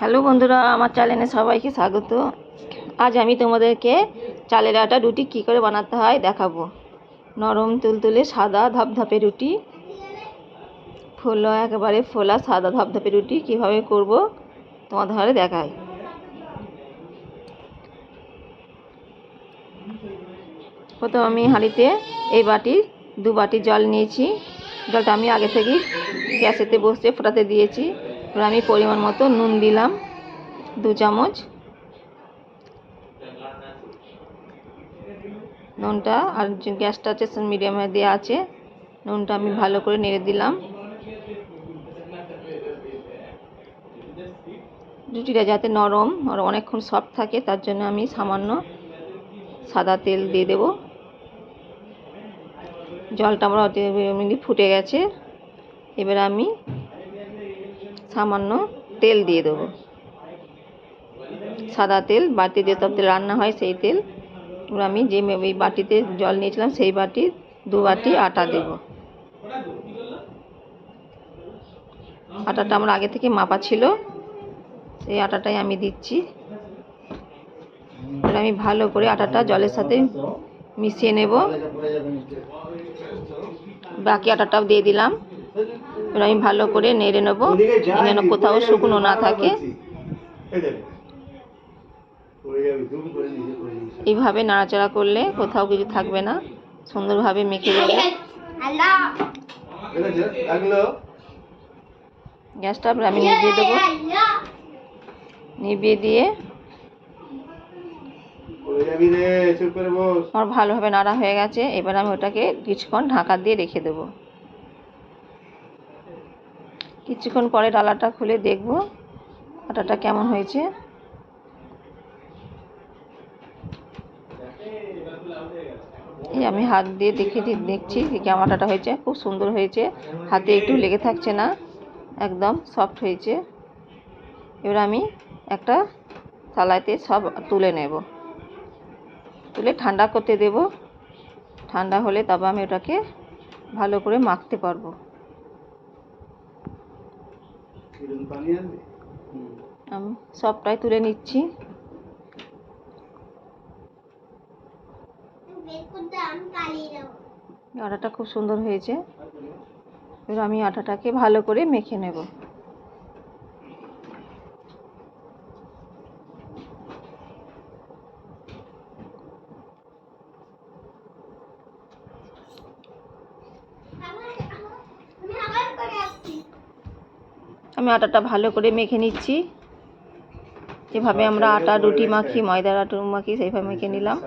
Hello বন্ধুরা, আমার চ্যানেলে সবাইকে স্বাগত। আজ আমি তোমাদেরকে চালের আটা রুটি কী করে বানাতে হয় দেখাবো। নরম তুলতুলে সাদা ধপধপে রুটি, ফোলা একেবারে ফোলা সাদা ধপধপে রুটি কীভাবে করব তোমাদের ঘরে দেখাই। প্রথম আমি হাঁড়িতে এই বাটির দু বাটি জল নিয়েছি। জলটা আমি আগে থেকেই গ্যাসেতে বসে ফোটাতে দিয়েছি। এবার আমি পরিমাণ মতো নুন দিলাম, দু চামচ। নুনটা, আর গ্যাসটা হচ্ছে মিডিয়ামে দেওয়া আছে। নুনটা আমি ভালো করে নেড়ে দিলাম। রুটিটা যাতে নরম আর অনেকক্ষণ সফট থাকে, তার জন্য আমি সামান্য সাদা তেল দিয়ে দেব। জলটা আমার অটোমেটিক ফুটে গেছে। এবার আমি সামান্য তেল দিয়ে দেবো। সাদা তেল, বাটিতে যেসব তেল রান্না হয় সেই তেল এবার আমি যে ওই বাটিতে জল নিয়েছিলাম, সেই বাটি, দু বাটি আটা দেব। আটাটা আমার আগে থেকে মাপা ছিল, সেই আটাটাই আমি দিচ্ছি। এবার আমি ভালো করে আটাটা জলের সাথে মিশিয়ে নেব। বাকি আটাটাও দিয়ে দিলাম। এবার আমি ভালো করে নেড়ে নেব যেন কোথাও শুকনো না থাকে। এইভাবে নাড়াচাড়া করলে কোথাও কিছু থাকবে না সুন্দরভাবে মেখে যাবে গ্যাসটা আমি নিভিয়ে দেবো। নিভিয়ে দিয়ে আমার ভালোভাবে নাড়া হয়ে গেছে এবার আমি ওটাকে কিছুক্ষণ ঢাকা দিয়ে রেখে দেবো। কিছুক্ষণ পরে ডালাটা খুলে দেখব আটাটা কেমন হয়েছে। এই আমি হাত দিয়ে দেখে দেখছি যে কেমন আটাটা হয়েছে। খুব সুন্দর হয়েছে। হাতে একটু লেগে থাকছে না। একদম সফট হয়েছে। এবার আমি একটা থালাতে সব তুলে নেব। তুলে ঠান্ডা করতে দেব। ঠান্ডা হলে তবে আমি ওটাকে ভালো করে মাখতে পারব। আমি সবটাই তুলে নিচ্ছি। আটাটা খুব সুন্দর হয়েছে। এবার আমি আটাটাকে ভালো করে মেখে নেব। আমি আটাটা ভালো করে মেখে নিচ্ছি। যেভাবে আমরা আটা রুটি মাখি ময়দার আটা মাখি সেইভাবে মেখে নিলাম।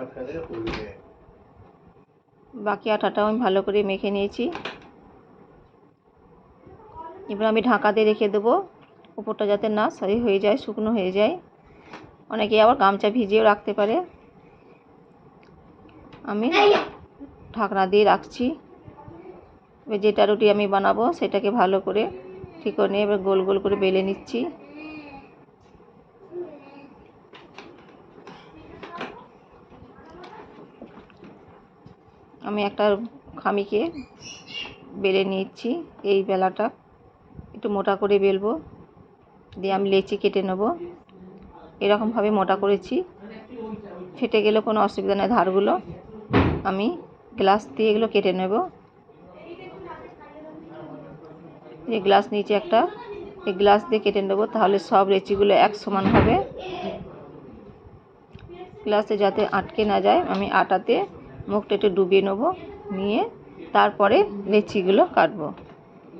বাকি আটাটাও আমি ভালো করে মেখে নিয়েছি। এবার আমি ঢাকা দিয়ে রেখে দেবো। উপরটা যাতে না সরি হয়ে যায় শুকনো হয়ে যায়। অনেকে আবার গামছা ভিজিয়েও রাখতে পারে। আমি ঢাকনা দিয়ে রাখছি। এবার যেটা রুটি আমি বানাবো সেটাকে ভালো করে ঠিক নিয়ে এবার গোল গোল করে বেলে নিচ্ছি। আমি একটা খামিকে বেলে নিচ্ছি, এই বেলাটা। একটু মোটা করে বেলবো, দিয়ে আমি লেচি কেটে নেব। এরকমভাবে মোটা করেছি। ফেটে গেলে কোনো অসুবিধা নেই ধারগুলো। আমি গ্লাস দিয়ে এগুলো কেটে নেব। এই গ্লাস নিচে একটা, এই গ্লাস দিয়ে কেটে নেব, তাহলে সব লেচিগুলো এক সমান হবে। গ্লাসে যাতে আটকে না যায়, আমি আটাতে মুখটা একটু ডুবিয়ে নেব, নিয়ে তারপরে লেচিগুলো কাটবো।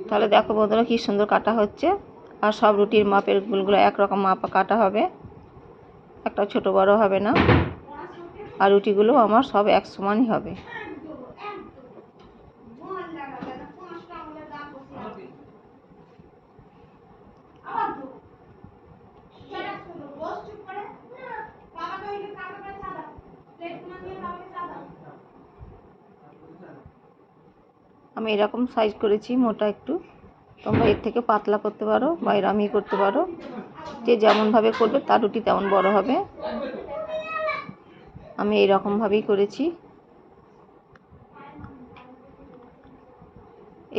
তাহলে দেখো বন্ধুরা কী সুন্দর কাটা হচ্ছে। আর সব রুটির মাপের গুলগুলো একরকম মাপ কাটা হবে। একটা ছোট বড় হবে না। আর রুটিগুলো আমার সব এক সমানই হবে। আমি এরকম সাইজ করেছি, মোটা একটু। তোমরা এর থেকে পাতলা করতে পারো বা এরামি করতে পারো। যে যেমনভাবে করবে তার রুটি তেমন বড় হবে। আমি এইরকমভাবেই করেছি।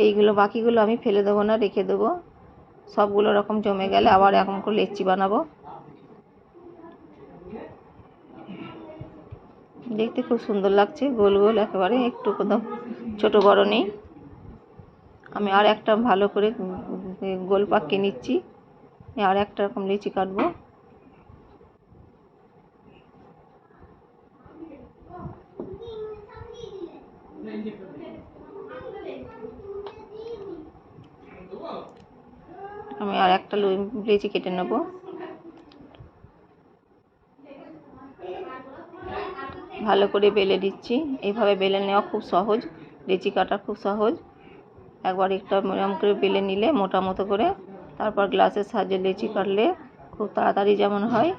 এইগুলো বাকিগুলো আমি ফেলে দেবো না, রেখে দেবো। সবগুলো রকম জমে গেলে আবার এরকম করে লেচি বানাবো। দেখতে খুব সুন্দর লাগছে, গোল গোল একেবারে, একটু কোথাও ছোটো বড় নেই। আমি আর একটা ভালো করে গোল পাকিয়ে নিচ্ছি। আর একটা রকম লিচি কাটবো। আমি আর একটা লিচি কেটে নেব। ভালো করে বেলে দিচ্ছি এইভাবে বেলে নেওয়া খুব সহজ, লিচি কাটা খুব সহজ। একবার একটা এরকম করে বেলে নিলে মোটা মতো করে, তারপর গ্লাসের সাহায্যে লিচি কাটলে খুব তাড়াতাড়ি যেমন হয়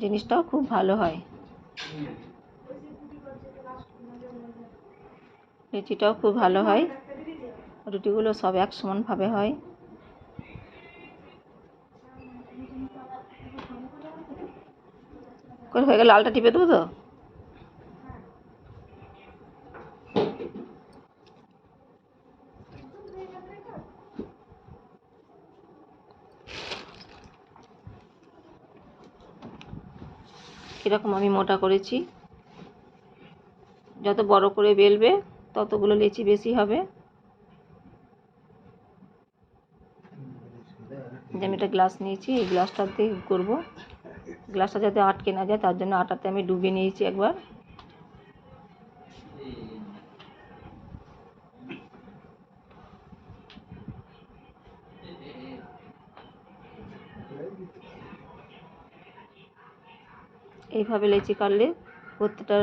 জিনিসটাও খুব ভালো হয়। লিচিটাও খুব ভালো হয় রুটিগুলো সব এক সমানভাবে হয়। করে হয়ে গেলে লালটা টিপে দেবো তো? কীরকম আমি মোটা করেছি। যত বড় করে বেলবে, ততগুলো লেচি বেশি হবে। যে আমি একটা গ্লাস নিয়েছি, এই গ্লাসটাতে করব। গ্লাসটা যাতে আটকে না যায়, তার জন্য আটাতে আমি ডুবিয়ে নিয়েছি একবার। এইভাবে লেচি কাটলে প্রত্যেকটা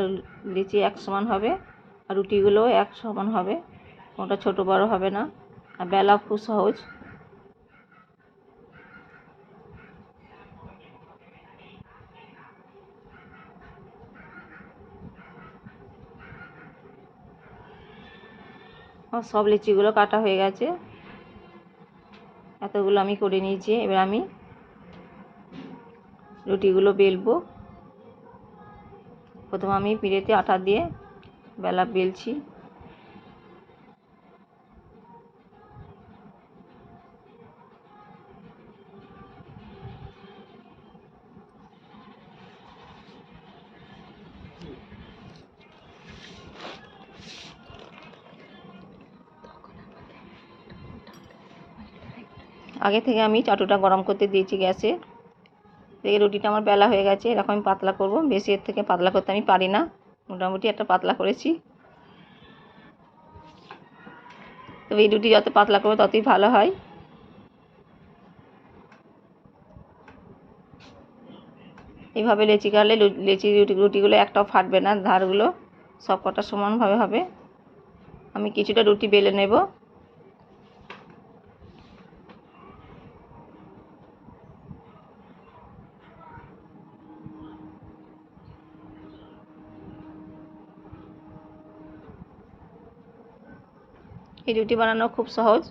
লেচি এক সমান হবে আর রুটিগুলোও এক সমান হবে, কোনোটা ছোটো বড় হবে না। আর বেলা খুব সহজ। সব লিচিগুলো কাটা হয়ে গেছে। এতগুলো আমি করে নিয়েছি। এবার আমি রুটিগুলো বেলবো। প্রথমে আমি পিড়েতে আটা দিয়ে বেলা বেলছি। আগে থেকে আমি চাটুটা গরম করতে দিয়েছি গ্যাসে। দেখে রুটিটা আমার বেলা হয়ে গেছে, এরকম আমি পাতলা করব। বেশি এর থেকে পাতলা করতে আমি পারি না। মোটামুটি একটা পাতলা করেছি। তবে এই রুটি যত পাতলা করব ততই ভালো হয়। এইভাবে লেচি কাটলে লেচি রুটিগুলো একটাও ফাটবে না, ধারগুলো সব কটা সমানভাবে হবে। আমি কিছুটা রুটি বেলে নেব। এই রুটি বানানো খুব সহজ।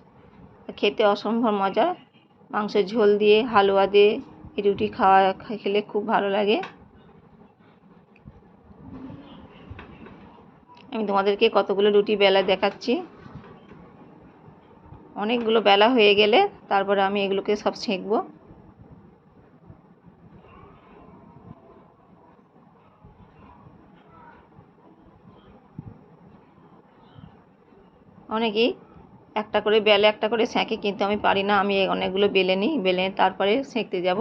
খেতে অসম্ভব মজা। মাংসের ঝোল দিয়ে, হালুয়া দিয়ে এই রুটি খাওয়া খেলে খুব ভালো লাগে। আমি তোমাদেরকে কতগুলো রুটি বেলা দেখাচ্ছি। অনেকগুলো বেলা হয়ে গেলে তারপরে আমি এগুলোকে সব ছেঁকবো। অনেকেই একটা করে বেলে একটা করে সেঁকে কিন্তু আমি পারি না। আমি অনেকগুলো বেলে নিই, বেলে তারপরে সেঁকতে যাব।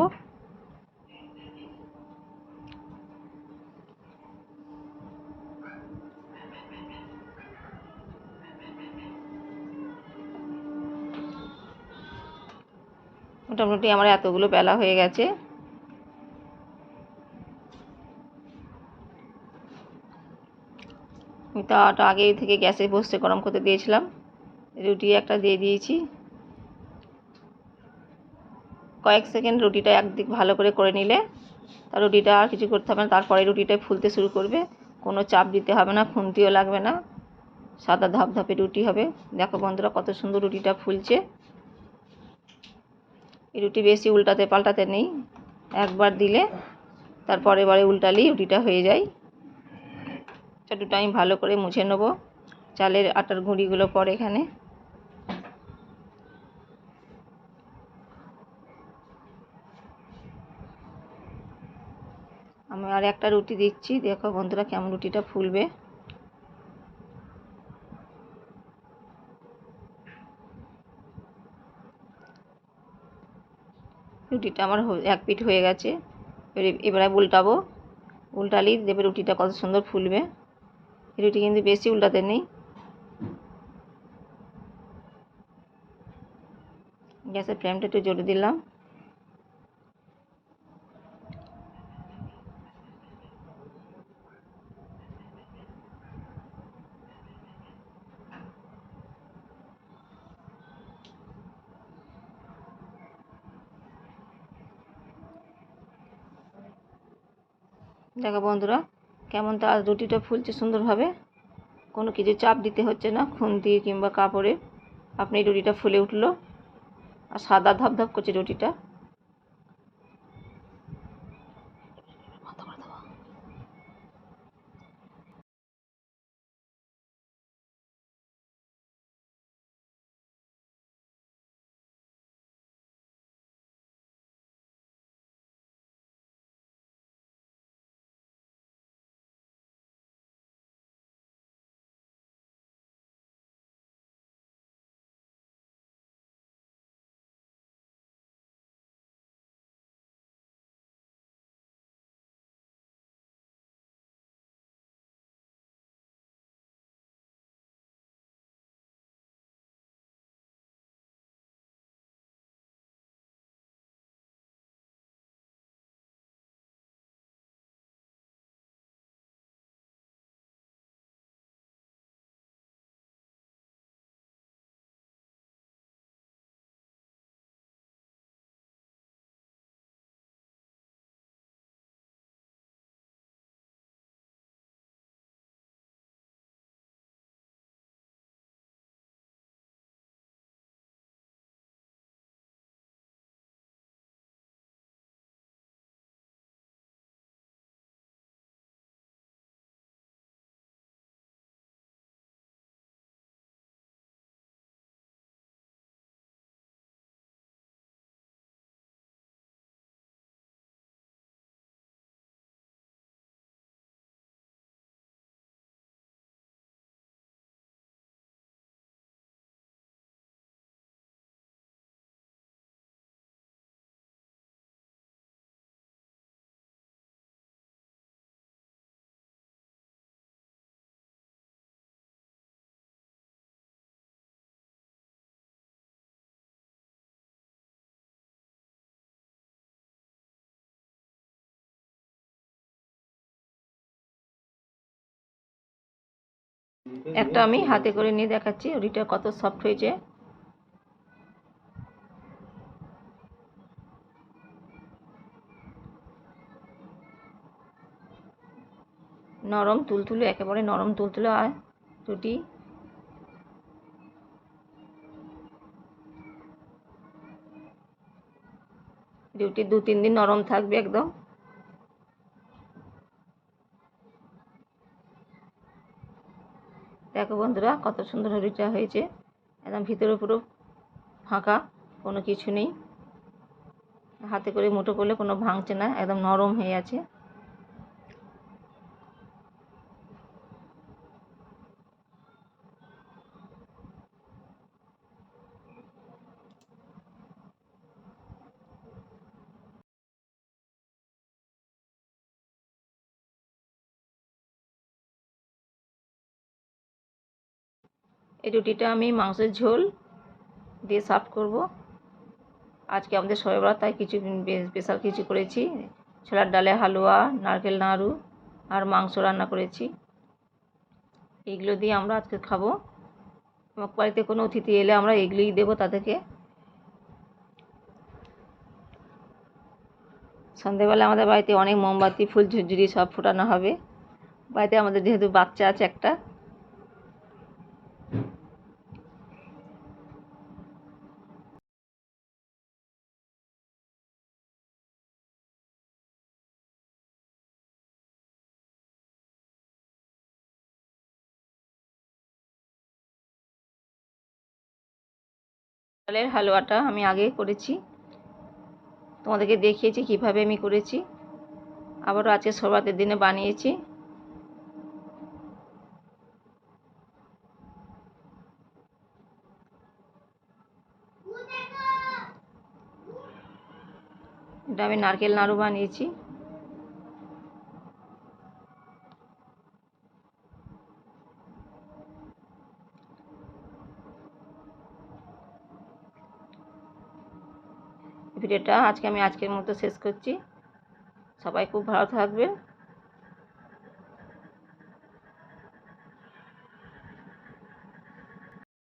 মোটামুটি আমার এতগুলো বেলা হয়ে গেছে। আমি আগে থেকে গ্যাসে বসতে গরম করতে দিয়েছিলাম। রুটি একটা দিয়ে দিয়েছি। কয়েক সেকেন্ড রুটিটা একদিক ভালো করে করে নিলে তার রুটিটা আর কিছু করতে হবে না, তারপরে রুটিটা ফুলতে শুরু করবে। কোনো চাপ দিতে হবে না, খুন্তিও লাগবে না। সাদা ধাপধাপে রুটি হবে। দেখো বন্ধুরা কত সুন্দর রুটিটা ফুলছে। এই রুটি বেশি উল্টাতে পাল্টাতে নেই। একবার দিলে তারপরে বারে উল্টালেই রুটিটা হয়ে যায়। একটা দুটো আমি ভালো করে মুছে নেব। চালের আটার গুঁড়িগুলো পরে এখানে। আমি আর একটা রুটি দিচ্ছি। দেখো বন্ধুরা কেমন রুটিটা ফুলবে। রুটিটা আমার এক পিঠ হয়ে গেছে। এবারে উল্টাবো। উল্টালেই দেবে রুটিটা কত সুন্দর ফুলবে। রুটি কিন্তু বেশি উল্টাতে নেই। গ্যাসের ফ্লেমটা একটু জোরে দিলাম। দেখো বন্ধুরা কেমন তার রুটিটা ফুলছে সুন্দরভাবে। কোনো কিছু চাপ দিতে হচ্ছে না, খুন্তি কিংবা কাপড়ে। আপনি রুটিটা ফুলে উঠল। আর সাদা ধপধপ করছে রুটিটা। একটা আমি হাতে করে নিয়ে দেখাচ্ছি রুটিটা কত সফট হয়েছে। নরম তুলতুলে, একেবারে নরম তুলতুলে আর রুটি রুটি দু তিন দিন নরম থাকবে একদম। দেখো বন্ধুরা, কত সুন্দর হরিটা হয়েছে। একদম ভিতরে পুরো ফাঁকা, কোনো কিছু নেই। হাতে করে মুঠো করলে কোনো ভাঙছে না, একদম নরম হয়ে আছে। এই রুটিটা আমি মাংসের ঝোল দিয়ে সার্ভ করব। আজকে আমাদের সবাই তাই কিছু স্পেশাল কিছু করেছি। ছোলার ডালে হালুয়া, নারকেল নাড়ু আর মাংস রান্না করেছি। এইগুলো দিয়ে আমরা আজকে খাব। আমার বাড়িতে কোনো অতিথি এলে আমরা এগুলোই দেবো তাদেরকে। সন্ধেবেলা আমাদের বাড়িতে অনেক মোমবাতি ফুল ঝুরঝুরি সব ফোটানো হবে। বাড়িতে আমাদের যেহেতু বাচ্চা আছে একটা চালের হালুয়াটা আমি আগে করেছি। তোমাদেরকে দেখিয়েছি, কীভাবে আমি করেছি। আবারও আজকে সৌভাতের দিনে বানিয়েছি। এটা আমি নারকেল নাড়ু বানিয়েছি। ভিডিওটা আজকে আমি আজকের মতো শেষ করছি। সবাই খুব ভালো থাকবেন।